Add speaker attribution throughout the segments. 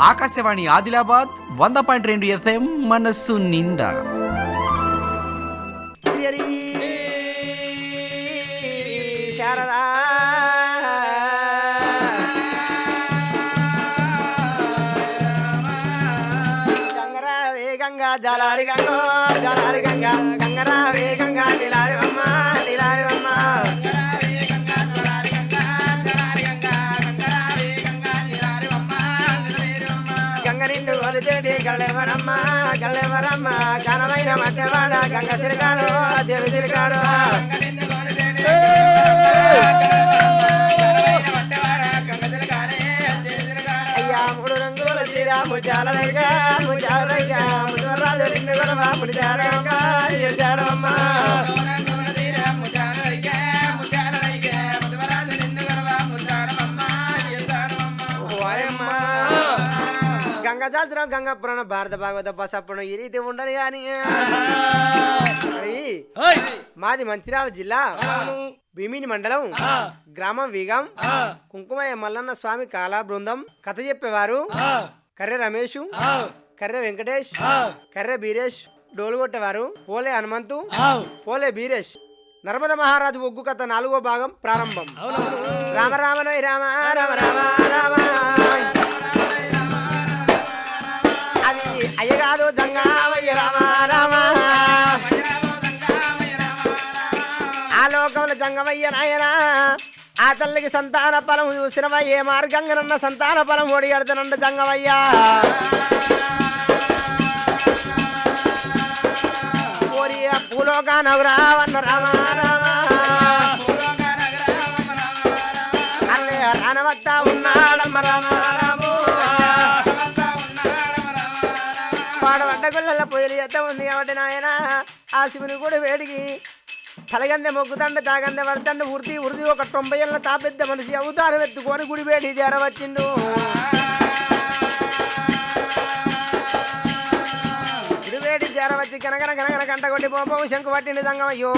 Speaker 1: ఆకాశవాణి ఆదిలాబాద్ వంద పాయింట్ రెండు ఎఫ్ఎం మనస్సు నిండా.
Speaker 2: శారదా. గంగరా వేగంగా జలారి గంగో జలారి గళ్ళెవరమ్మ ఘనమైన మధ్యవాడ గంగ సిరిగాడు దేవి సిరిగాడు అయ్యా మూడు రంగుల చీర ముచాలగా ముచాలగా ముచారాలు రెండు గొడవ ముడిచాడమ్మా ఎడిచాడమ్మా గంగ శాస్త్రం గంగ పురాణం భారత భాగవత పసప్పును ఈ రీతి ఉండని కానీ మాది మంచిర్యాల జిల్లా భీమిని మండలం గ్రామం వీగం కుంకుమయ్య మల్లన్న స్వామి కాలా బృందం కథ చెప్పేవారు. కర్రె రమేష్ కర్రె వెంకటేష్ కర్రె బీరేష్ డోలు కొట్టేవారు. పోలే హనుమంతు పోలే బీరేష్. నర్మద మహారాజు ఒగ్గు కథ నాలుగో భాగం ప్రారంభం. రామ రామనై రామ రామ రామ రామ. అయ్యగారు దంగావయ్య రామ రామ. ఆ లోకంలో జంగమయ్య నాయన. ఆ తల్లికి సంతాన ఫలం చూసినవా? ఏ మార్గంగా సంతాన ఫలం ఓడిగడుతున్న జంగమయ్య ఓరి ఆ రామారామ గుళ్ళ ఉంది కాబట్టి నాయన ఆ శివుని కూడా వేడికి తలగంద మొక్కుతండ తాగంద పడతండ ఉరిది ఉరిది ఒక తొంభై ఏళ్ళ తాపెద్ద మనిషి అవతారం ఎత్తుకొని గుడి వేడి చేరవచ్చిండు గుడివేడి చేరవచ్చి కనకన కనకన కంట కొట్టి పోపం శంకు పట్టింది దంగం. అయ్యో!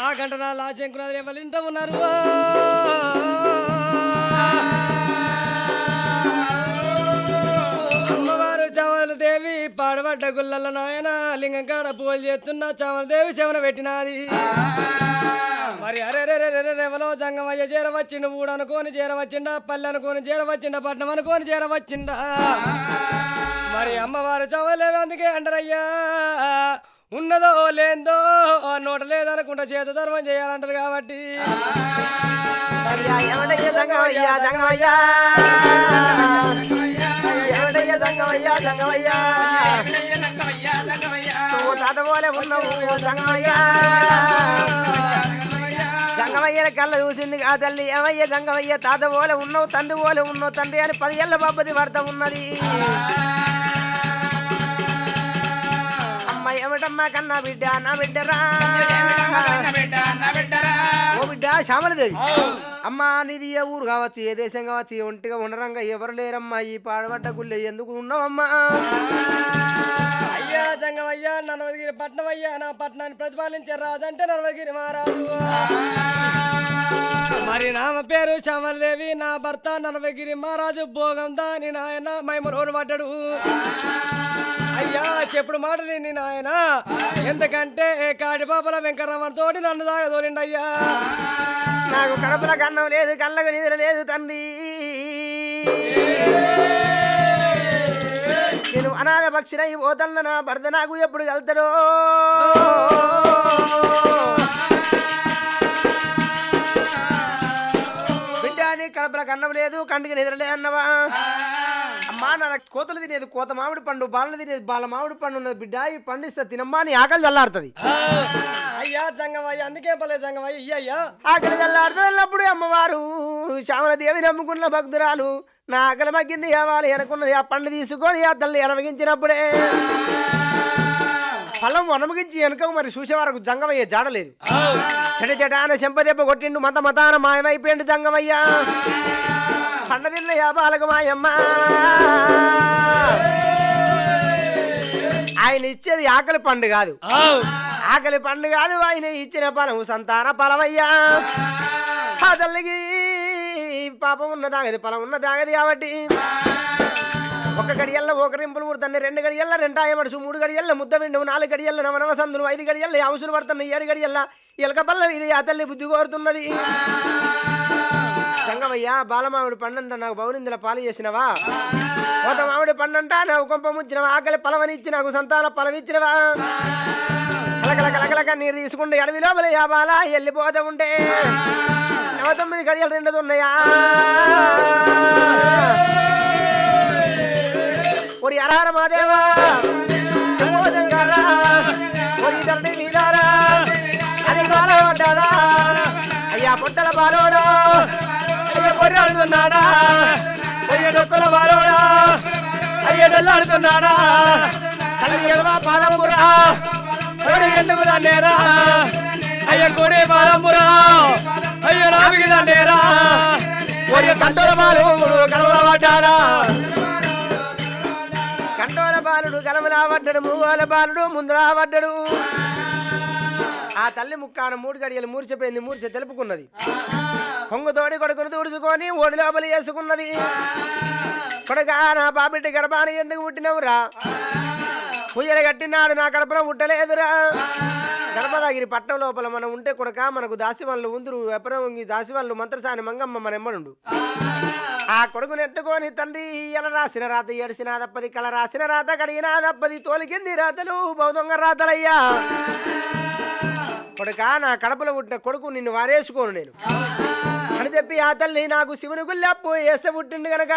Speaker 3: ఆ గంట నా లాచెంకున్నది ఎవరి ఉన్నారు? అమ్మవారు చవలదేవి పాడబడ్డ గుళ్ళల నాయన లింగం కాడ పూజలు చేస్తున్న చవలదేవి చెవన పెట్టినది. మరి అరే రే రే రే రే రెవలో జంగమయ్య చేరవచ్చిండు ఊడు అనుకోని చేరవచ్చిండా పల్లె అనుకోని చేరవచ్చిండా పట్నం అనుకోని చేరవచ్చిండా. మరి అమ్మవారు చవలేవి అందుకే అంటారయ్యా ఉన్నదో లేదో నోట లేదనుకుంటా చేత ధర్మం చేయాలంటారు కాబట్టి.
Speaker 2: జంగమయ్యా. దంగమయ్యా దంగమయ్యా నువ్వు తాత ఉన్నావు దంగమయ్యా గంగమయ్య కళ్ళ చూసింది ఆ తల్లి. ఏమయ్య గంగమయ్య తాత పోలే ఉన్నావు తండ్రి పోలే ఉన్నావు తండ్రి అని పది ఏళ్ళ బాబది భర్త ఉన్నది. అమ్మ ఏమిటమ్మా కన్నా బిడ్డ నా బిడ్డరా? బిడ్డరా? బిడ్డ శ్యామలదేవి. అమ్మా నీది ఏ ఊరు కావచ్చు ఏ దేశం కావచ్చు ఏ ఒంటిగా ఉండరంగా ఎవరు లేరమ్మా ఈ పాడబడ్డ గుళ్ళే ఎందుకు ఉన్నావమ్మా?
Speaker 3: అయ్యా జంగమయ్యా నలవదిగిరి పట్నం అయ్యా నా పట్నాన్ని ప్రతిపాలించే రాదంటే నలవదిగిరి మహారాజు. మరి నామ పేరు శ్యామలదేవి నా భర్త నలవగిరి మహారాజు భోగం దాని నాయన మైమలోను పడ్డాడు. అయ్యా చెప్పుడు మాట నేను నాయన. ఎందుకంటే ఏ కాడి పాపల తోటి నన్ను దాగదోలిండి అయ్యా
Speaker 2: నాకు కడపల కన్నం లేదు కళ్ళకు నిద్ర లేదు తండ్రి. నేను అనాథ పక్షిన ఈ పోతల్ల నా భర్త నాకు ఎప్పుడు వెళ్తాడో. బిడ్డానికి కడపల కన్నం లేదు కంటికి నిద్రలే అన్నవా? అమ్మా నా కోతలు తినేది కోత మామిడి పండు బాలను తినేది బాల మామిడి పండు ఉన్నది. బిడ్డ ఈ పండిస్తే తినమ్మా నీ ఆకలి చల్లారుతుంది
Speaker 3: అయ్యా జంగమయ్య అందుకే పలే జంగమయ్య ఇయ్యయ్యా.
Speaker 2: ఆకలి చల్లారుతున్నప్పుడు అమ్మవారు. శ్యామలదేవి నమ్ముకున్న భక్తురాలు. నా ఆకలి మగ్గింది కావాలి అనుకున్నది ఆ పండు తీసుకొని ఆ తల్లి ఎనమగించినప్పుడే. ఫలం వనమగించి వెనుక మరి చూసే వరకు జంగమయ్య జాడలేదు. చెడ చెడాన చెంపదెబ్బ కొట్టిండు మత మతాన మాయమైపోయిండు జంగమయ్య. పండదిల్ల యాబాలకు మాయమ్మ. ఆయన ఇచ్చేది ఆకలి పండు కాదు. ఆకలి పండు కాదు ఆయన ఇచ్చిన ఫలం సంతాన తల్లికి పాపం ఉన్న దాగది పొలం ఉన్న దాగది కాబట్టి. ఒక గడియల్ల ఒక రింపులు పుడుతున్నాయి రెండు గడియల్ల రెండాయ మడుసు మూడు గడియల్ల ముద్ద విండు నాలుగు గడియల్ల నవనవ సందులు ఐదు గడియల్ల అవసరం పడుతున్నాయి ఏడు గడియల్ల ఎలక పల్ల ఇది ఆ తల్లి బుద్ధి కోరుతున్నది. సంగమయ్య బాలమామిడి పండంట నాకు బౌనిందుల పాలు చేసినవా? ఒక మామిడి పండంట నాకు కొంప ముచ్చినవా? ఆకలి పలవనిచ్చి నాకు సంతాన పలవిచ్చినవా? కలకల కలకలక నీరు తీసుకుంటే అడవి లోపల యా బాల వెళ్ళిపోతా ఉంటే. నవ తొమ్మిది గడియలు రెండు ఉన్నాయా ఒరి అరహర మాదేవా శంభోజంగారా, తండ్రి నీదారా, అది బాలవడ్డాడా, అయ్యా పొట్టల బాలోడా అయ్యా పొర్రాడుతున్నాడా అయ్య డొక్కల బాలోడా తల్లి ఎడమ పాలంపురా కోడి ఎందుకు దాన్నేరా? అయ్య కోడి పాలంపురా అయ్య రామికి దాన్నేరా? ఒరి కంటోల బాలు కలవల పడ్డాడా? కంటోల బాలుడు గలమలా మూగోల బాలుడు ముందులా ఆ తల్లి ముక్కాన మూడు గడియలు మూర్చిపోయింది మూర్చ తెలుపుకున్నది. కొంగుతోడి కొడుకును తుడుచుకొని ఓడి లోపల వేసుకున్నది కొడుకా నా బాబిడ్డి గర్భాన్ని ఎందుకు పుట్టినవురా? పూజలు కట్టినాడు నా కడపన పుట్టలేదురా. గర్భదాగిరి పట్టం లోపల మనం ఉంటే కొడక మనకు దాసివాళ్ళు ఉందరు ఎప్పుడో దాసివాళ్ళు మంత్రసాని మంగమ్మ మన ఎమ్మడుండు. ఆ కొడుకుని ఎత్తుకొని తండ్రి ఇలా రాసిన రాత ఏడిసిన దప్పది కళ రాసిన రాత కడిగిన దప్పది తోలికింది రాతలు బౌదొంగ రాతలయ్యా. కొడుక నా కడపలో పుట్టిన కొడుకు నిన్ను వారేసుకోను నేను. అని చెప్పి ఆ తల్లి నాకు శివుని గుళ్ళప్పు వేస్తే పుట్టిండు గనక.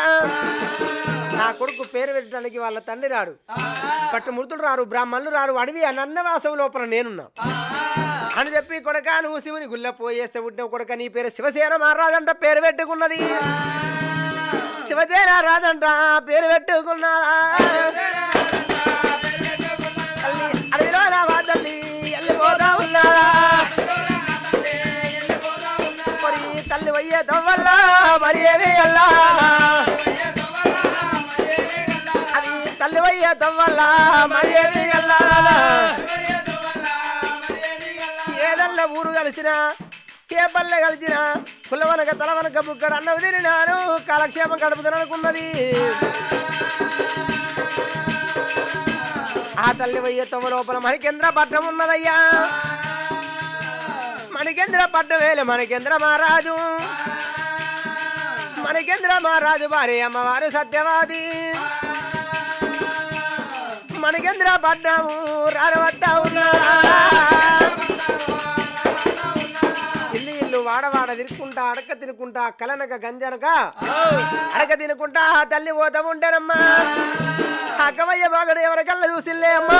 Speaker 2: నా కొడుకు పేరు పెట్టడానికి వాళ్ళ తండ్రి రాడు. పట్టు రారు బ్రాహ్మణులు రారు అడవి అన్నవాసం లోపల నేనున్నా. అని చెప్పి కొడక నువ్వు శివుని గుళ్ళ పోయేస్తే పుట్టిన కొడక నీ పేరు శివసేన మహారాజంట పేరు పెట్టుకున్నది. శివసేన రాజంట పేరు పెట్టుకున్నా. తవ్వల్లా అది తల్లి వయ్యే తవ్వల్లా ఏదల్ల ఊరు కలిసిన ఏ పల్లె కలిసిన కులవనక తలవనక బుక్కడు అన్నవి తిరినాను కాలక్షేమం గడుపుతాను అనుకున్నది. ఆ తల్లి వయ్య తమ లోపల మణికేంద్ర పట్టం ఉన్నదయ్యా. మణికేంద్ర పట్టం వేలే మణికేంద్ర మహారాజు. నాగేంద్ర మహారాజు వారి అమ్మవారు సత్యవాది. మణికేంద్ర పట్టము రానవద్ద ఉన్నాడా ఇల్లు ఇల్లు వాడవాడ తిరుక్కుంటా అడక తినుకుంటా కలనక గంజనక అడక తినుకుంటా ఆ తల్లి పోతా ఉంటారమ్మా అక్కవయ్య బాగడు ఎవరికల్లా చూసిల్లే అమ్మా.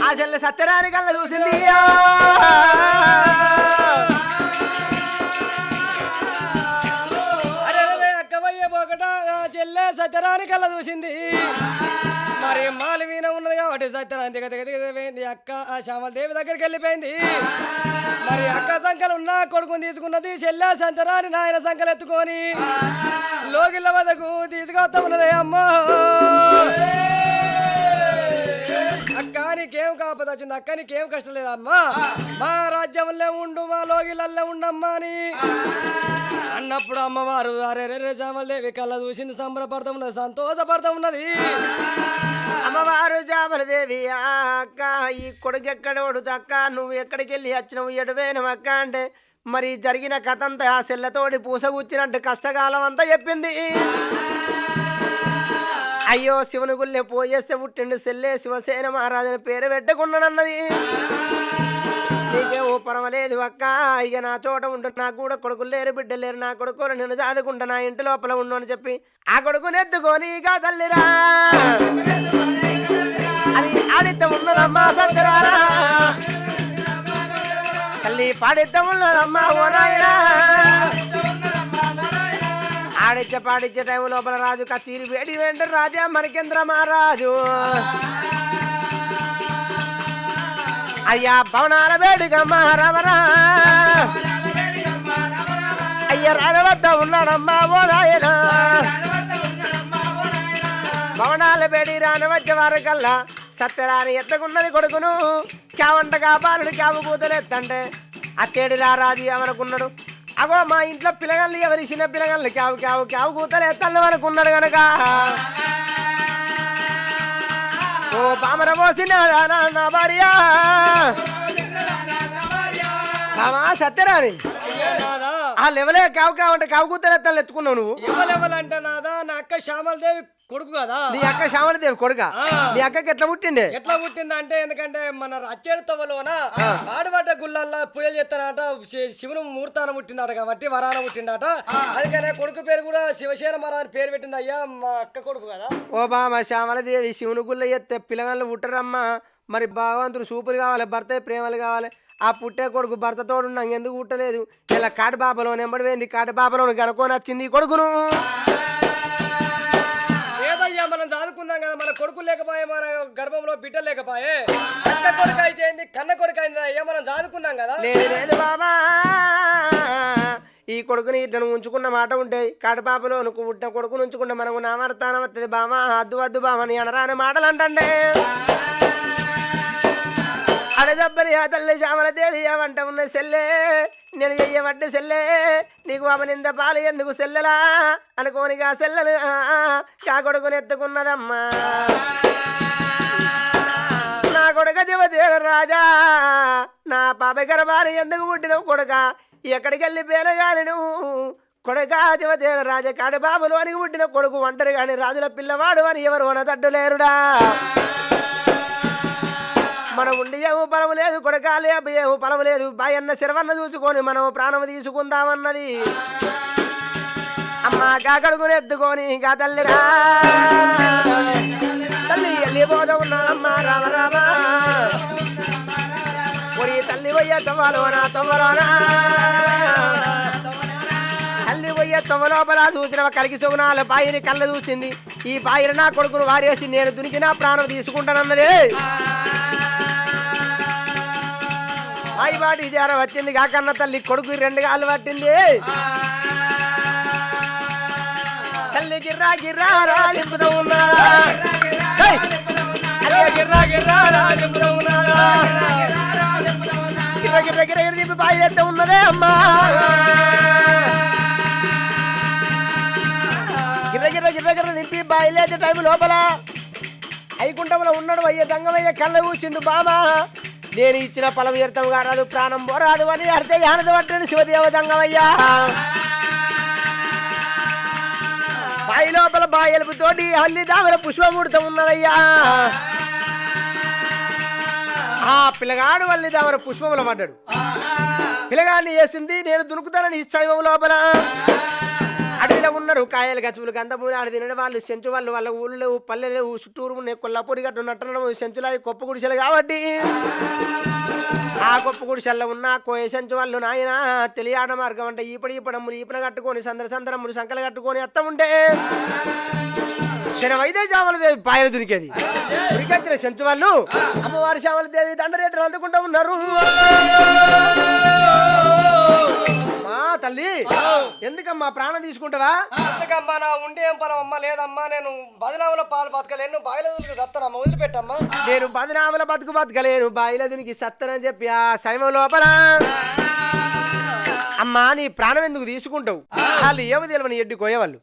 Speaker 2: ఆ చెల్లె సత్యరాని కల్లా చూసింది
Speaker 3: సత్యరాని కళ్ళ చూసింది. మరి మాలి మీన ఉన్నది కాబట్టి సత్యరాని దిగ దిగ పోయింది అక్క ఆ శ్యామలదేవి దగ్గరికి వెళ్ళిపోయింది. మరి అక్క సంఖ్యలు ఉన్న కొడుకుని తీసుకున్నది చెల్లె సత్యరాని నాయన సంఖ్యలు ఎత్తుకొని లోకిళ్ళ వద్దకు తీసుకొస్తా ఉన్నది. అమ్మా! అక్క నీకేం కాపద వచ్చింది. అక్క నీకేం కష్టం లేదమ్మా మా రాజ్యంలో ఉండు మా లోగిలల్లో ఉండమ్మా అని అన్నప్పుడు అమ్మవారు అరే చామలదేవి కళ్ళ చూసింది సంబరపడతా ఉన్నది సంతోషపడతా ఉన్నది
Speaker 2: అమ్మవారు జామలదేవి ఆ అక్క ఈ కొడుకు ఎక్కడ అక్క? నువ్వు ఎక్కడికి వెళ్ళి వచ్చినావు? ఎడవేనవు అక్క అంటే మరి జరిగిన కథ అంతా ఆ సెల్లతోడి పూసగుచ్చినట్టు కష్టకాలం అంతా చెప్పింది. అయ్యో శివుని గుళ్ళే పోయేస్తే పుట్టిండు సెల్లే శివసేన మహారాజుని పేరు పెట్టుకున్నాడన్నది. నీకే ఓ పర్వాలేదు అక్క. ఇక నా చోట ఉండు నాకు కూడా కొడుకులు లేరు బిడ్డలు లేరు నా కొడుకులు నేను చదువుకుంటా నా ఇంటి లోపల ఉండు అని చెప్పి ఆ కొడుకుని ఎత్తుకొని ఇక తల్లిరా. అది ఆడిత్యం ఉన్నదమ్మా సత్యరారా తల్లి పాడిత్యం ఉన్నదమ్మా ఓ నాయనా. ఆడిచ్చే పాడిచ్చే టైం లోపల రాజు కచీరి వేడి వెంట రాజా మరికేంద్ర మహారాజు. అయ్యా భవనాల వేడిగా మహారమరా అయ్య రాగవద్ద ఉన్నాడమ్మా ఓ నాయన. భవనాల వేడి రాని వచ్చే వారి కల్లా సత్యరాని ఎత్తకున్నది కొడుకును. క్యావంట కాపాలుడు క్యావు కూతురు ఎత్తంటే అట్టేడు రారాజు ఏమనుకున్నాడు అగో మా ఇంట్లో పిల్లగాళ్ళు ఎవరి చిన్న పిల్లగాళ్ళు కావు క్యావు క్యావు కూతురు కూతలే తల్లు అనుకున్నాడు కనుక ఓ పామర పోసిన నా భార్య. సత్యరాని ఆ లెవలే కావు కావు అంటే కావు కూతలే తల్లు ఎత్తుకున్నావు నువ్వు.
Speaker 3: ఇవ్వలేవాలంటే నాదా? నా అక్క శ్యామలదేవి కొడుకు కదా?
Speaker 2: నీ అక్క శ్యామలదేవి కొడుక. నీ అక్కకి ఎట్లా పుట్టిండే
Speaker 3: ఎట్లా పుట్టిందంటే ఎందుకంటే మన రచ్చేడు తవ్వలోన ఆడబడ్డ గుళ్ళల్లో పూజలు చేస్తానట శివుని ముహూర్తాన పుట్టిందట కాబట్టి వరాన పుట్టిందట. అందుకనే కొడుకు పేరు కూడా శివసేన మరా అని పేరు పెట్టింది అయ్యా మా అక్క కొడుకు కదా.
Speaker 2: ఓ బామ శ్యామలదేవి శివుని గుళ్ళ ఎత్తే పిల్లగాళ్ళు పుట్టరమ్మా. మరి భగవంతుడు సూపులు కావాలి భర్త ప్రేమలు కావాలి. ఆ పుట్టే కొడుకు భర్తతో నాకు ఎందుకు పుట్టలేదు? ఇలా కాటి బాబలో నెంబడి పోయింది కాటి బాబలో కనుక్కొని వచ్చింది కొడుకును.
Speaker 3: అనుకున్నాం కదా మన కొడుకు లేకపోయే మన గర్భంలో బిడ్డ లేకపోయే. కన్న కొడుకు అయితే ఏంది? కన్న కొడుకు అయింది మనం చదువుకున్నాం కదా.
Speaker 2: లేదు బాబా. ఈ కొడుకుని ఇట్లా ఉంచుకున్న మాట ఉంటే కడపాపలో నువ్వు పుట్టిన కొడుకుని ఉంచుకుంటే మనకు నామర్తానం వస్తుంది బామా. అద్దు వద్దు బామని అనరాని మాటలు అంటండే. అడదబ్బరి ఆ తల్లి శ్యామలదేవి ఏమంట ఉన్న సెల్లే. నేను చెయ్యబడ్డ సెల్లే. నీకు అవనింద పాలు ఎందుకు సెల్లెలా? అనుకోనిగా సెల్లలు. ఆ, ఆ, కొడుకుని ఎత్తుకున్నదమ్మా నా కొడుక దేవదేవ రాజా. నా పాప గర్భాన్ని ఎందుకు పుట్టినవు కొడుక? ఎక్కడికి వెళ్ళి పేలగాని నువ్వు కొడుక దేవదేవ రాజా కాడి బాబులు అని పుట్టిన కొడుకు ఒంటరి కాని రాజుల పిల్లవాడు అని ఎవరు అనదడ్డు లేరుడా మనం ఉండి ఏమో పొలము లేదు కొడకాలే ఏమో పొలము లేదు. బాయన్న శిరవన్న చూసుకొని మనం ప్రాణం తీసుకుందామన్నది. అమ్మ కాకడుకుని ఎత్తుకొని గా తల్లిరా తల్లి వెళ్ళిపోతా ఉన్నానమ్మా రామ రామ. ఒరి తల్లి పోయ్య తవ్వలోనా తవ్వలోనా? తల్లి పోయ్య తవ్వ లోపల చూసిన కలిగి సుగుణాలు బాయిని కళ్ళ చూసింది. ఈ బాయిని నా కొడుకును వారేసి నేను దునికి నా ప్రాణం తీసుకుంటానన్నదే. ఆయి బాటి జార వచ్చింది కాకన్న తల్లి కొడుకు రెండు కాళ్ళు పట్టింది. తల్లి గిర్రా గిర్రా రాలింపుతూ ఉన్నాడా ఏయ్! అరే గిర్రా గిర్రా రాలింపుతూ ఉన్నాడా గిర్ర గిర్ర గిర్ర గిర్ర దింపి బాయి ఎత్తే ఉన్నదే అమ్మా. గిర్ర గిర్ర గిర్ర గిర్ర దింపి బాయి టైం లోపల. ఐకుంఠంలో ఉన్నాడు అయ్యే దంగమయ్య కళ్ళ కూర్చుండు బామా. నేను ఇచ్చిన పొలం వ్యర్థం కారాదు ప్రాణం పోరాదు అని అర్థం యానద పట్టని శివదేవదంగమయ్యా బాయి లోపల బాయలుపుతోటి అల్లి దామర పుష్పమూర్తం ఉన్నదయ్యా. ఆ పిల్లగాడు వల్లి దామర పుష్పముల పడ్డాడు. పిల్లగాడిని వేసింది నేను దునుకుతానని ఈ లోపల. అడవిలో ఉన్నారు కాయలు గచ్చులు గంధమూలు ఆడ తినడం వాళ్ళు సెంచు వాళ్ళు వాళ్ళ ఊళ్ళు పల్లెలు చుట్టూరు ఉన్నాయి కొల్లాపూరి గట్టు నట్టడం సెంచులు అవి కొప్ప గుడిసెలు కాబట్టి. ఆ కొప్ప గుడిసెల్లో ఉన్న కోయ సెంచు వాళ్ళు నాయన తెలియాడ మార్గం అంటే ఈపడి ఈపడమ్ములు ఈపడ కట్టుకొని సందర సందరమ్ములు సంకలు కట్టుకొని ఎత్త ఉంటే. శనవైదే చావల దేవి పాయలు దొరికేది దొరికొచ్చిన సెంచు వాళ్ళు అమ్మవారి చావల దేవి దండరేటలు అందుకుంటూ ఉన్నారు. మా తల్లి. ఎందుకమ్మా ప్రాణం తీసుకుంటావా?
Speaker 3: ఎందుకమ్మా నా ఉండి ఏం పనం అమ్మా లేదమ్మా నేను బదనాములో పాలు బతకలేను బాయిలో దత్తనమ్మా వదిలిపెట్టమ్మా.
Speaker 2: నేను బదనామల బతుకు బతకలేను బాయిల దీనికి సత్తనని చెప్పి ఆ శైవం లోపల. అమ్మా నీ ప్రాణం ఎందుకు తీసుకుంటావు? వాళ్ళు ఏమి తెలియని ఎడ్డు కోయేవాళ్ళు.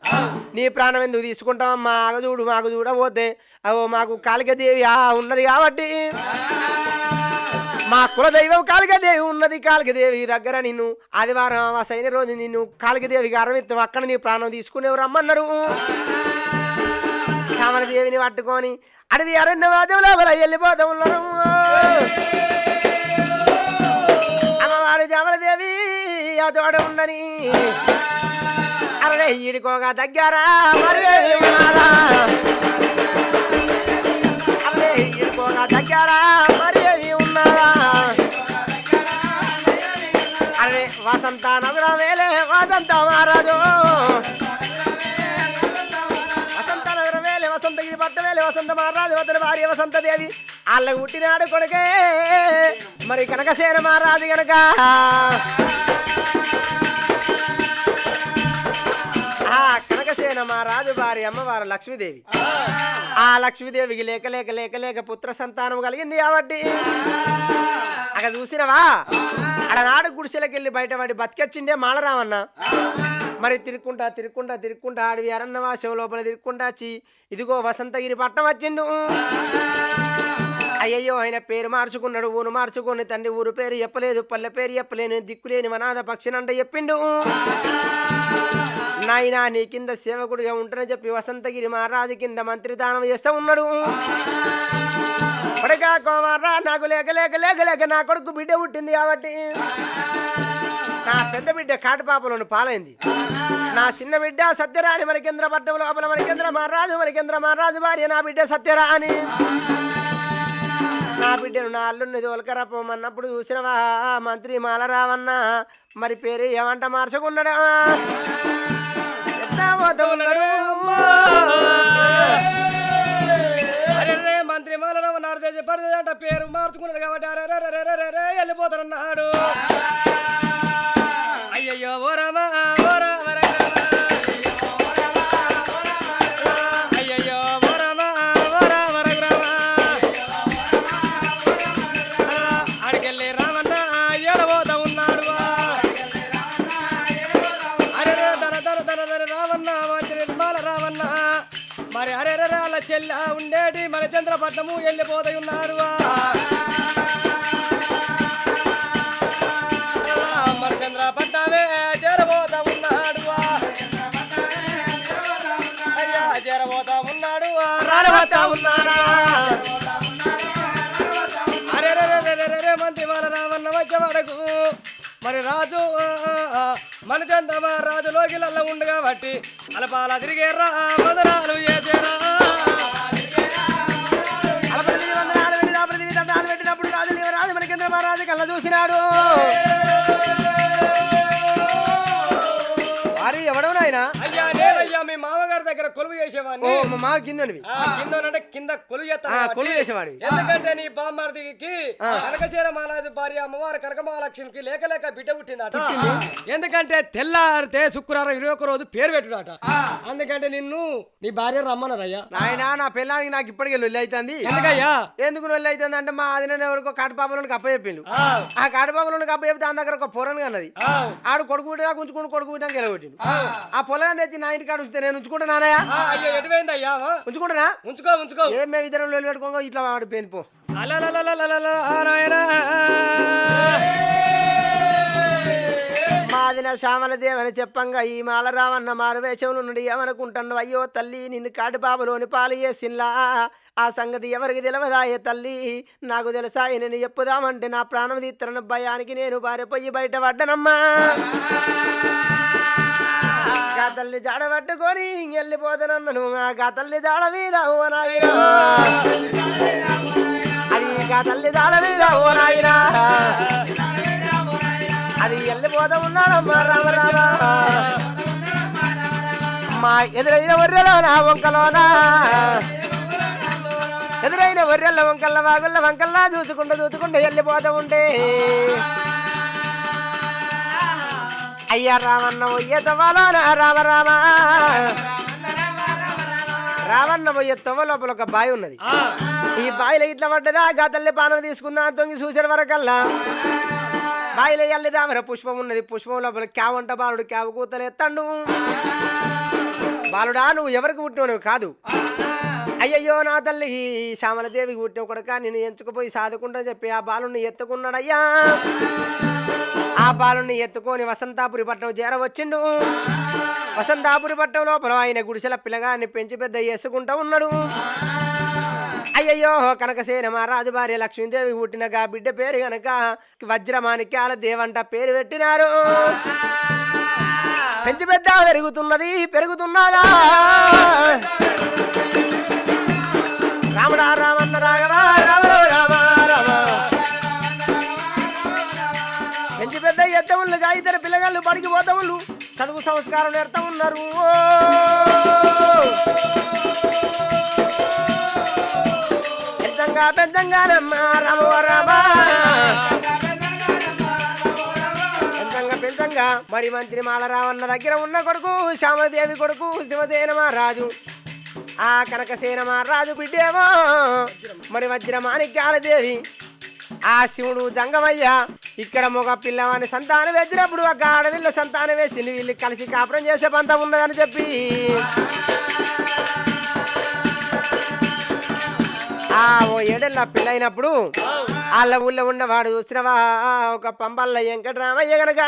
Speaker 2: నీ ప్రాణం ఎందుకు తీసుకుంటావమ్మా? ఆగజూడు మాకు చూడబోతే అవో మాకు కాళికదేవి ఆ ఉన్నది కాబట్టి. మా కులదైవం కాళికదేవి ఉన్నది. కాళికదేవి దగ్గర నిన్ను ఆదివారం ఆ సైన రోజు నిన్ను కాళికదేవి గారమిత్తం అక్కడ నీ ప్రాణం తీసుకునేవారు రమ్మన్నారు. దేవిని పట్టుకొని అడవి అరణ్య వాదం వెళ్ళిపోతా ఉన్నారు. అమ్మవారు జామలదేవి ఆ తోడ ఉండని అరే ఈడుకోగా దగ్గరా మరి ఉన్నారా? అరే ఈడుకోగా దగ్గరా మరి అరే వసంత నవర వేలే వసంత మహారాజు. వసంత నవర వేలే వసంత ఇది పట్ట వేలే వసంత మహారాజు అతని భార్య వసంత దేవి. వాళ్ళకు పుట్టినాడు కొడుకే. మరి కనకసేన మహారాజు గనక. ఆ కనకసేన మహారాజు భార్య అమ్మవారు లక్ష్మీదేవి. ఆ లక్ష్మీదేవికి లేక లేక లేక లేక పుత్ర సంతానం కలిగింది కాబట్టి. అక్కడ చూసినవా? అడనాడు గుడిసెలకి వెళ్ళి బయటపడి బతికొచ్చిండే మాలరామన్న. మరి తిరుక్కుంటా తిరుక్కుంటా తిరుక్కుంటా అడవి శివ లోపల తిరుక్కుంటా వచ్చి ఇదిగో వసంతగిరి పట్టణం వచ్చిండు. అయ్యయ్యో ఆయన పేరు మార్చుకున్నాడు ఊరు మార్చుకుని తండ్రి ఊరు పేరు చెప్పలేదు పల్లె పేరు చెప్పలేను దిక్కులేని వనాథ పక్షినంట చెప్పిండు. నాయన నీ కింద సేవకుడిగా ఉంటానని చెప్పి వసంతగిరి మహారాజు కింద మంత్రి దానం చేస్తా ఉన్నాడు. కొడుకా కోమారా నాకు లేక లేక లేక లేక నా కొడుకు బిడ్డ పుట్టింది కాబట్టి. నా పెద్ద బిడ్డ కాటిపాపలను పాలైంది. నా చిన్న బిడ్డ సత్యరాణి మరికేంద్ర పట్టం లోపల మరికేంద్ర మహారాజు మరికేంద్ర మహారాజు భార్య నా బిడ్డ సత్యరాని నా బిడ్డను నా అల్లుడిని తోలకరపోమన్నప్పుడు చూసినవా? మంత్రి మాలరావన్న మరి పేరు ఏమంట మార్చుకున్నాడా అమ్మా?
Speaker 3: మంత్రి మాలరావు నారదేజ పరిదేశ పేరు మార్చుకున్నది కాబట్టి అరే రే వెళ్ళిపోతానన్నాడు. అయ్యయ్యో ఓ రామ! పట్టము చంద్రపట్నము ఉన్నారు మరి చంద్రపట్నమే చేరబోతా ఉన్నాడు అయ్యా ఉన్నాడు అరే రే రే మంత్రి మాల మరి రాజు మన చందమ రాజులోకి లల్ల ఉండు కాబట్టి అలపాల తిరిగేరా మదనాలు చేసేరా
Speaker 2: కళ్ళ చూసినాడు. వారి ఎవడో నాయన?
Speaker 3: దగ్గర కొలువు
Speaker 2: ఓ
Speaker 3: చేసేవాడిని
Speaker 2: మా మామ కిందనివి
Speaker 3: ఆ, కిందనంటే కింద కొలువు
Speaker 2: ఆ,
Speaker 3: చేస్తాను
Speaker 2: చేసేవాడివి.
Speaker 3: ఎందుకంటే నీ బామ్మార్దికి కనకశీర మాలాది భార్య అమ్మవారు కనక మహాలక్ష్మికి లేక లేక బిడ్డ పుట్టిందట. ఎందుకంటే తెల్లారితే శుక్రవారం ఇరవై ఒక్క రోజు పేరు పెట్టుడట. అందుకంటే నిన్ను నీ భార్య రమ్మన్నారయ్యా
Speaker 2: నాయన నా పిల్లానికి నాకు ఇప్పటికే లొల్లి అవుతుంది
Speaker 3: ఎందుకయ్యా?
Speaker 2: ఎందుకు లొల్లి అవుతుంది అంటే మా అదిన ఎవరికో కాటపాపలోనికి అప్ప చెప్పిండు.
Speaker 3: ఆ,
Speaker 2: ఆ కాటపాపలోనికి అప్ప చెప్తే దాని దగ్గర ఒక పొరను అన్నది
Speaker 3: ఆ,
Speaker 2: ఆడు కొడుకు పుట్టినా ఉంచుకుని కొడుకు పుట్టినా ఆ. పొలం తెచ్చి నా ఇంటి కాడ ఉంచితే నేను ఉంచుకుంటున్నానయా
Speaker 3: ఆ,
Speaker 2: ఉంచుకుంటున్నా
Speaker 3: ఉంచుకో ఉంచుకో.
Speaker 2: ఏం మేము ఇద్దరం పెట్టుకోగా ఇట్లా వాడి పేను పో.
Speaker 3: అలలలలలలల, ఆ నాయనా.
Speaker 2: మాదిన శ్యామల దేవని చెప్పంగా ఈ మాలరావన్న మారువేషంలో నుండి ఏమనుకుంటున్నావు? అయ్యో తల్లి నిన్ను కాటిబాబులోని పాలు చేసిన్లా ఆ సంగతి ఎవరికి తెలియదాయే తల్లి? నాకు తెలుసా నేను చెప్పుదామంటే నా ప్రాణం తీత్తరన్న భయానికి నేను పారిపోయి బయట పడ్డనమ్మా. గా తల్లి జాడ పట్టుకొని వెళ్ళిపోతానన్నాను గా తల్లి జాడ మీద ఓ నాయనా అది గా తల్లి జాడ మీద ఓ నాయనా అది వెళ్ళిపోతా ఉన్నాడమ్మా రామ రామ. మా ఎదురైన వర్రెలోన వంకలోనా? ఎదురైన వర్రెల వంకల్ల వాగుల్ల వంకల్లా చూసుకుంటూ చూసుకుంటూ వెళ్ళిపోతా ఉంటే అయ్యా రామన్న తవ్వాలోన రామ రామ రావన్న పోయే తవ్వ లోపల ఒక బావి ఉన్నది. ఈ బావిలో ఇట్లా పడ్డదా? గతల్లి పానం తీసుకుందా తొంగి చూసాడు వరకల్లా. బావిలో ఎల్లిదా మరి పుష్పం ఉన్నది. పుష్పం లోపల క్యావంట బాలుడు క్యావ కూతలు ఎత్తండు. బాలుడా నువ్వు ఎవరికి పుట్టినవు కాదు. అయ్యయ్యో నా తల్లి ఈ శ్యామలదేవికి పుట్టిన కొడుక నేను ఎంచుకుపోయి సాధకుండా చెప్పి ఆ బాలుని ఎత్తుకున్నాడయ్యా. ఆ బాలుని ఎత్తుకొని వసంతాపురి పట్టణం చేరవచ్చిండు. వసంతాపురి పట్టణం లోపల ఆయన గుడిసెల పిల్లగాన్ని పెంచి పెద్ద చేసుకుంటా ఉన్నాడు. అయ్యయ్యో కనకసేన మా రాజుభార్య లక్ష్మీదేవి పుట్టినగా బిడ్డ పేరు గనక వజ్రమాణిక్యాల దేవంట పేరు పెట్టినారు. పెంచి పెద్ద పెరుగుతున్నది పెరుగుతున్నదా? రాముడా రామన్న రాఘవా రాముడు రామ రామ పెంచి పెద్ద ఎత్తములుగా ఇద్దరు పిల్లగాళ్ళు బడికి పోతాములు చదువు సంస్కారం నేర్తా ఉన్నారు. పెద్దంగా పెద్దంగానమ్మా రామ రామ పెద్దంగా పెద్దంగా మరి మంత్రి మాలరావన్న దగ్గర ఉన్న కొడుకు శ్యామదేవి కొడుకు శివసేన మహారాజు. ఆ కనకసేన మహారాజు బిడ్డేమో మరి వజ్ర మాణిక్యాలదేవి ఆ శివుడు జంగమయ్య ఇక్కడ మగ పిల్లవాడిని సంతానం వేసినప్పుడు ఒక ఆడవిల్ల సంతానం వేసింది. వీళ్ళు కలిసి కాపురం చేసే పంతం ఉన్నదని చెప్పి. ఆ ఓ ఏడెళ్ళ పెళ్ళైనప్పుడు వాళ్ళ ఊళ్ళో ఉన్నవాడు చూసినవా? ఒక పంబల్ల వెంకటరామయ్య గనక.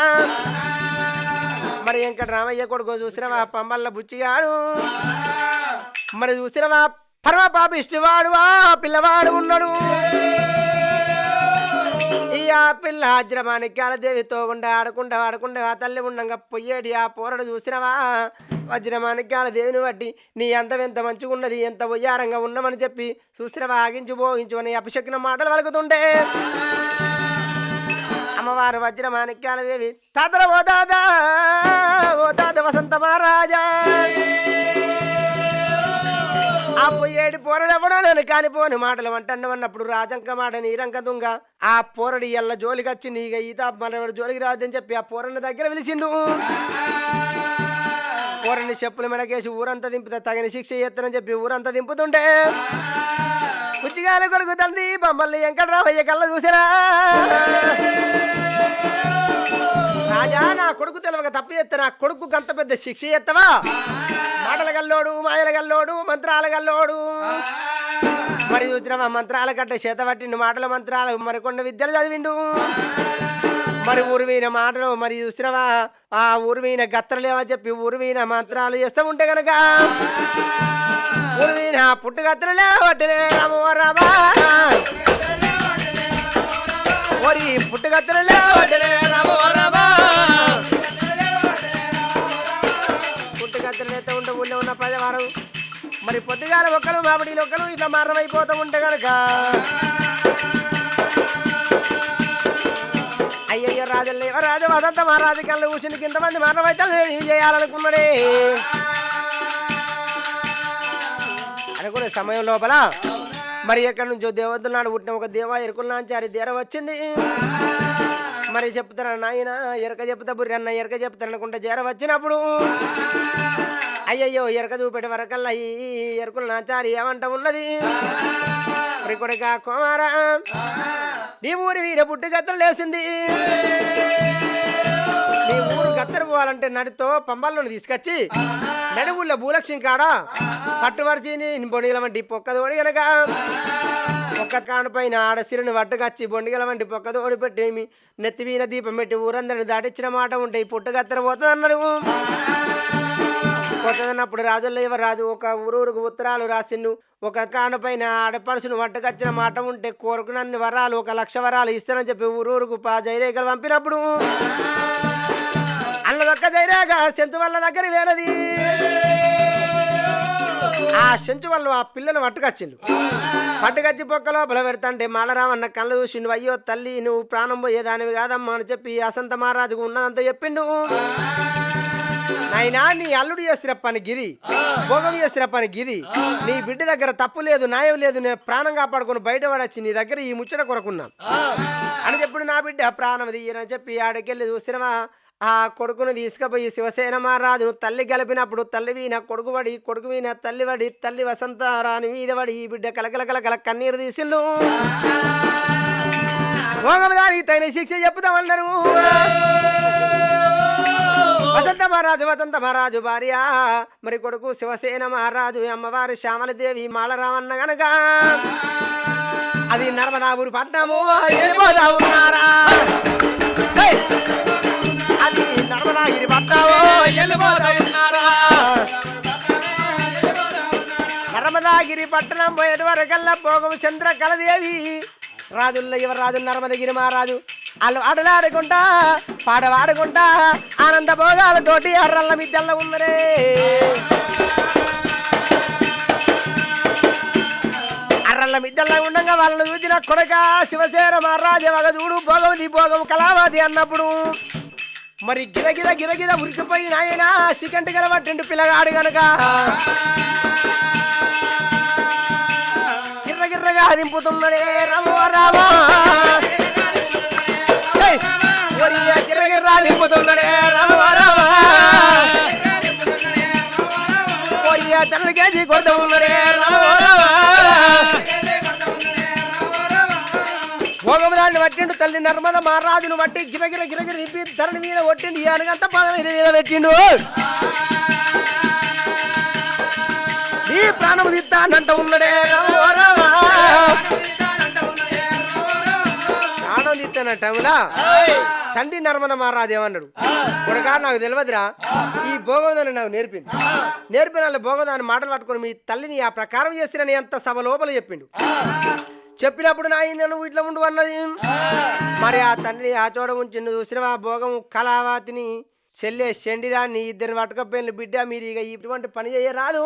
Speaker 2: మరి వెంకటరామయ్య కొడుకు చూసినవా? పంబల్ల బుచ్చిగాడు. మరి చూసినవా? పరమ పాపిష్టివాడు ఆ పిల్లవాడు ఉన్నాడు. ఈ ఆ పిల్ల వజ్రమాణిక్యాల దేవితో ఉండే ఆడకుండా ఆడకుండా ఆ తల్లి ఉండంగా పొయ్యేడి ఆ పోరడు చూసినవా? వజ్రమాణిక్యాల దేవిని బట్టి నీ అంత ఎంత మంచిగున్నది ఎంత ఉయ్యారంగా ఉన్నామని చెప్పి చూసినవా? ఆగించు పోగించు అని అపశక్న మాటలు వలుకుతుంటే అమ్మవారు వజ్రమాణిక్యాల దేవి తాతర ఓ దాదా ఓ దాద వసంత మహారాజా! ఆ పోరడు ఎవడో నేను కానిపోని మాటలు అంటన్నప్పుడు రాజంక మాట నీరంక దుంగ. ఆ పోరడు ఎల్ల జోలికి నీగ ఈత మనవాడు జోలికి రాదని చెప్పి ఆ పోరని దగ్గర పిలిచిండు. పోరని చెప్పులు మెడకేసి ఊరంతా దింపుతా తగిన శిక్ష ఎత్తనని చెప్పి ఊరంతా దింపుతుంటే. కుచ్చిగాల కొడుకు తండ్రి బొమ్మల్ని వెంకటరామయ్య కళ్ళ చూసారా రాజా నా కొడుకు తెలవక తప్పు చేస్తే నా కొడుకు గంత పెద్ద శిక్ష చేస్తావా? మాటల గల్లోడు మాయల గల్లోడు మంత్రాల గల్లోడు. మరి చూసినావా? మంత్రాల కట్ట చేత పట్టిండు మాటల మంత్రాలు. మరి విద్యలు చదివిండు. మరి ఊరువీన మాటలు మరి చూసినవా? ఆ ఊరువీన గత్తరలేవా చెప్పి ఊరువీన మంత్రాలు చేస్తూ ఉంటే గనక ఊరువీన పుట్టు గత్తరలే వడ్డనే రామో రామా. ఓరి పుట్టు గత్తరలే వడ్డనే రామో రామా. పుట్టుకత్తలు ఉంటే ఊళ్ళో ఉన్న ప్రజవారు మరి పొద్దుగాల ఒక్కరు మామిడిలు ఒక్కరు ఇట్లా మరణమైపోతూ ఉంటే కనుక అయ్యయ్యో రాజులు రాజు వసంత మహారాజు కళ్ళు కూర్చుని ఇంతమంది మరణమైతే నేను ఏం చేయాలనుకున్నాడే? అనుకునే సమయం లోపల మరి ఎక్కడి నుంచో దేవతల నాడు పుట్టిన ఒక దేవ ఎరుకుల్లాంచారి దేర వచ్చింది. మరి చెప్తారా నాయన ఎరక చెప్తా బుర్రి అన్న ఎరక చెప్తారనుకుంటే అనుకుంటే వచ్చినప్పుడు అయ్యయ్యో ఎరక చూపెట్టే వరకల్లా ఈ ఎరుకులు నాచారి ఏమంట ఉన్నది. మరి కొడుక కుమారా నీ ఊరి వీర పుట్టి గత్తలు లేసింది. నీ ఊరు గత్తరు పోవాలంటే నడితో పంబాల్లోని తీసుకొచ్చి నడువుల్లో భూలక్ష్మి కాడ పట్టువరిచి బొడిగల వంటి పొక్క గనక. ఒక్క కాను పైన ఆడ సిరుని వట్టుకచ్చి బొండిగల వంటి పొక్క తోడి నెత్తి మీద దీపం పెట్టి ఊరందరిని దాటిచ్చిన మాట ఉంటే ఈ పుట్టుగత్తర పోతుంది అన్నారు కొత్తదన్నప్పుడు రాజుల్లో ఎవరు రాజు? ఒక ఊరూరుకు ఉత్తరాలు రాసిండు. ఒక కానపైన ఆడపడుచును వంటకచ్చిన మాట ఉంటే కోరుకునన్ని వరాలు ఒక లక్ష వరాలు ఇస్తానని చెప్పి ఊరూరుకు పా జైరేఖలు పంపినప్పుడు. అల్లదొక్క జైరేఖ సెంచు వల్ల దగ్గర వేరది ఆ సెంచు వల్ల ఆ పిల్లను పట్టుకొచ్చిండు. పట్టుకొచ్చి పొక్క లోపల పెడతాంటే మాలరామన్న కళ్ళు చూసిండు. అయ్యో తల్లి నువ్వు ప్రాణం పోయేదానివి కాదమ్మా అని చెప్పి అసంత మహారాజుకు ఉన్నదంతా చెప్పిండు. నాయనా నీ అల్లుడు చేసిన పని గిది భోగం చేసిన పని గిది. నీ బిడ్డ దగ్గర తప్పు లేదు న్యాయం లేదు నేను ప్రాణం కాపాడుకుని బయట పడచ్చి నీ దగ్గర ఈ ముచ్చట కొరకున్నా అని చెప్పుడు నా బిడ్డ ప్రాణం తీయనని చెప్పి ఆడికెళ్ళి చూసినవా ఆ కొడుకును తీసుకుపోయి శివసేన మహారాజును తల్లి గలిపినప్పుడు తల్లి వీన కొడుకు పడి కొడుకు వీన తల్లి పడి తల్లి వసంత రాని మీద పడి ఈ బిడ్డ కలకల కలకల కన్నీరు తీసిండు. భోగం దానికి తగిన శిక్ష చెప్పుదామన్నారు వసంత మహారాజు వసంత మహారాజు భార్య. మరి కొడుకు శివసేన మహారాజు అమ్మవారి శ్యామలదేవి మాలరామన్న గనక. అది నర్మదాపురి పట్టణము. వెళ్ళిపోతా ఉన్నారా అది నర్మదాగిరి పట్నము వెళ్ళిపోతా ఉన్నారా నర్మదాగిరి పట్టణం పోయేటి వరకల్లా భోగం చంద్ర కలదేవి రాజుల్లో ఎవరు నర్మదగిరి మహారాజు. వాళ్ళు ఆటలాడుకుంటా ఆనంద భోగాలతోటి అర్రల్ల మిద్దెల్ల ఉందరే. అర్రల్ల మిద్దెల్ల ఉండగా వాళ్ళని చూసిన కొడక శివసేన మహారాజు వగ చూడు భోగవతి భోగం కళావతి అన్నప్పుడు. మరి గిరగిర గిరగిర ఉరికిపోయి నాయన సికంటి గలబట్టిండు పిల్లగాడు గనక. గిర్రగిర్రగా దింపుతున్నాడే రమో రామా. గిరగిర్రా పట్టిండు తల్లి నర్మద మహారాజును బట్టి గిరగిర గిరగిర తిప్పి ధరణి మీద కొట్టిండు. ఈ అనగంత పదం ఇది మీద పెట్టిండు. ఈ ప్రాణము దిద్దానంట ఉన్నడే రామవారావా తీస్తాన టైంలా తండ్రి నర్మద మహారాజు ఏమన్నాడు? కొడుకా నాకు తెలియదురా ఈ భోగవదాన్ని నాకు నేర్పింది. నేర్పిన వాళ్ళు భోగవదాన్ని మాటలు పట్టుకొని మీ తల్లిని ఆ ప్రకారం చేసిన ఎంత సభ లోపల చెప్పిండు. చెప్పినప్పుడు నా ఈయన నువ్వు ఇట్లా ఉండు అన్నది. మరి ఆ తండ్రి ఆ చోట ఉంచి నువ్వు చూసిన ఆ భోగం కళావతిని చెల్లె శండిరాన్ని ఇద్దరిని పట్టుకపోయిన బిడ్డ మీరు ఇక ఇటువంటి పని చేయరాదు.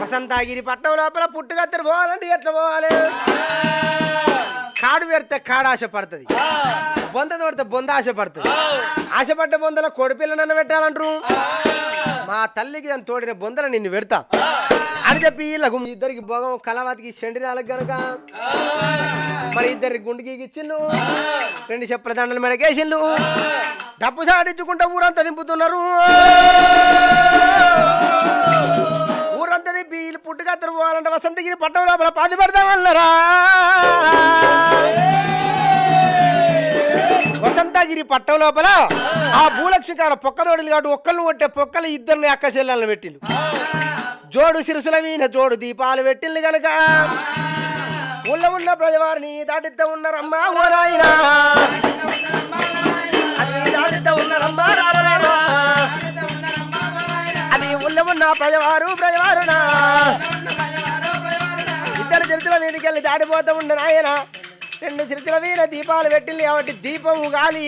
Speaker 2: వసంతగిరి పట్టణం లోపల పుట్టుగత్తరు పోవాలంటే ఎట్లా పోవాలి? కాడు పెడితే కాడు ఆశ పడుతుంది. బొంద తోడితే బొంద ఆశ పడుతుంది. ఆశపడ్డ బొందల కొడిపిల్లనన్న పెట్టాలంటారు? మా తల్లికి దాని తోడిన బొందల నిన్ను పెడతా. అని చెప్పి వీళ్ళకు ఇద్దరికి భోగం కళావతికి శండిరాలకు గనక. మరి ఇద్దరికి గుండెకి ఇచ్చిండు రెండు చెప్పల దండలు మెడకేసిండు డబ్బు సాడించుకుంటా ఊరంతా దింపుతున్నారు. ఊరంతా దింపి పుట్టుగా పుట్టుకత్తరు పోవాలంటే వసంతగిరి పట్టం లోపల పాతి పెడదామన్నారా? వసంతగిరి పట్టం లోపల ఆ భూలక్ష్మి కాడ పొక్కదోడులు కాదు ఒక్కళ్ళు కొట్టే పొక్కలు ఇద్దరిని అక్క చెల్లెలను పెట్టిండు జోడు సిరుసుల వీణ జోడు దీపాలు పెట్టిండు గనక. ఊళ్ళ ఉన్న ప్రజవారిని దాటిద్ద ఉన్నారమ్మా ఓ నాయనా అది దాటిద్ద ఉన్నారమ్మా నా ప్రజవారు ప్రజవారు నా ఇద్దరు చిరుతుల మీదకెళ్ళి దాడిపోతూ ఉండే నాయన. రెండు చిరుతుల మీద దీపాలు పెట్టింది కాబట్టి దీపం గాలి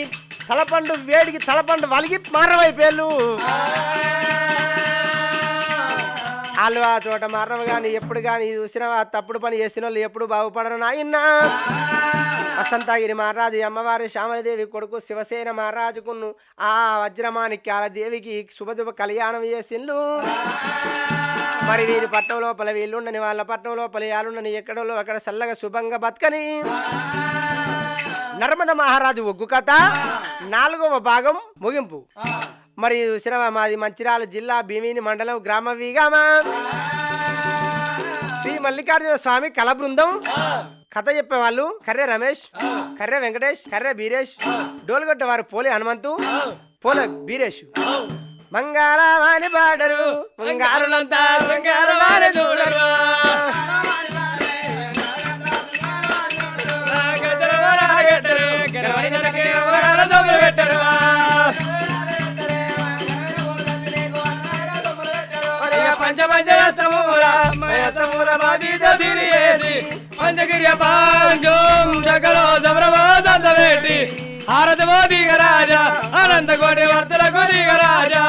Speaker 2: తలపండు వేడికి తలపండు వలిగి మారవైపోయాళ్ళు వాళ్ళు ఆ చోట మరణం కానీ ఎప్పుడు కానీ చూసిన తప్పుడు పని చేసిన వాళ్ళు ఎప్పుడు బాగుపడరు నాయన్నా. వసంతగిరి మహారాజు అమ్మవారి శ్యామలదేవి కొడుకు శివసేన మహారాజుకును ఆ వజ్రమాణిక్యాల దేవికి శుభశుభ కళ్యాణం చేసిండు. మరి వీరి పట్టం లోపల వీళ్ళుండని వాళ్ళ పట్టం లోపల వాళ్ళుండని ఎక్కడో అక్కడ చల్లగా శుభంగా బతకని. నర్మద మహారాజు ఒగ్గు కథ. నాలుగవ భాగం ముగింపు. మరి చూసినవా మాది మంచిర్యాల జిల్లా భీమిని మండలం గ్రామ వీగామా. శ్రీ మల్లికార్జున స్వామి కళ బృందం. కథ చెప్పేవాళ్ళు. కర్రె రమేష్ కర్రె వెంకటేష్ కర్రె బీరేష్. డోలుగొట్ట వారు పోలి హనుమంతు పోల బీరేష్. మంగాళవాణి పాడరు మంగారులంతా మంగారవాణి చూడరు.
Speaker 3: పంచగిరియ పాంచం జగలో సమరవాదంత పెట్టి హారతమో దిగరాజా అనంత కోటి వర్తలకు దిగరాజా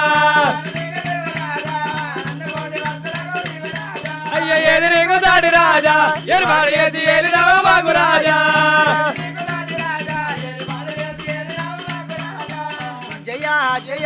Speaker 3: అయ్య నీకు దాటి రాజా? ఏర్పాటు చేసి ఏది మాకు రాజా?
Speaker 2: జయ జయ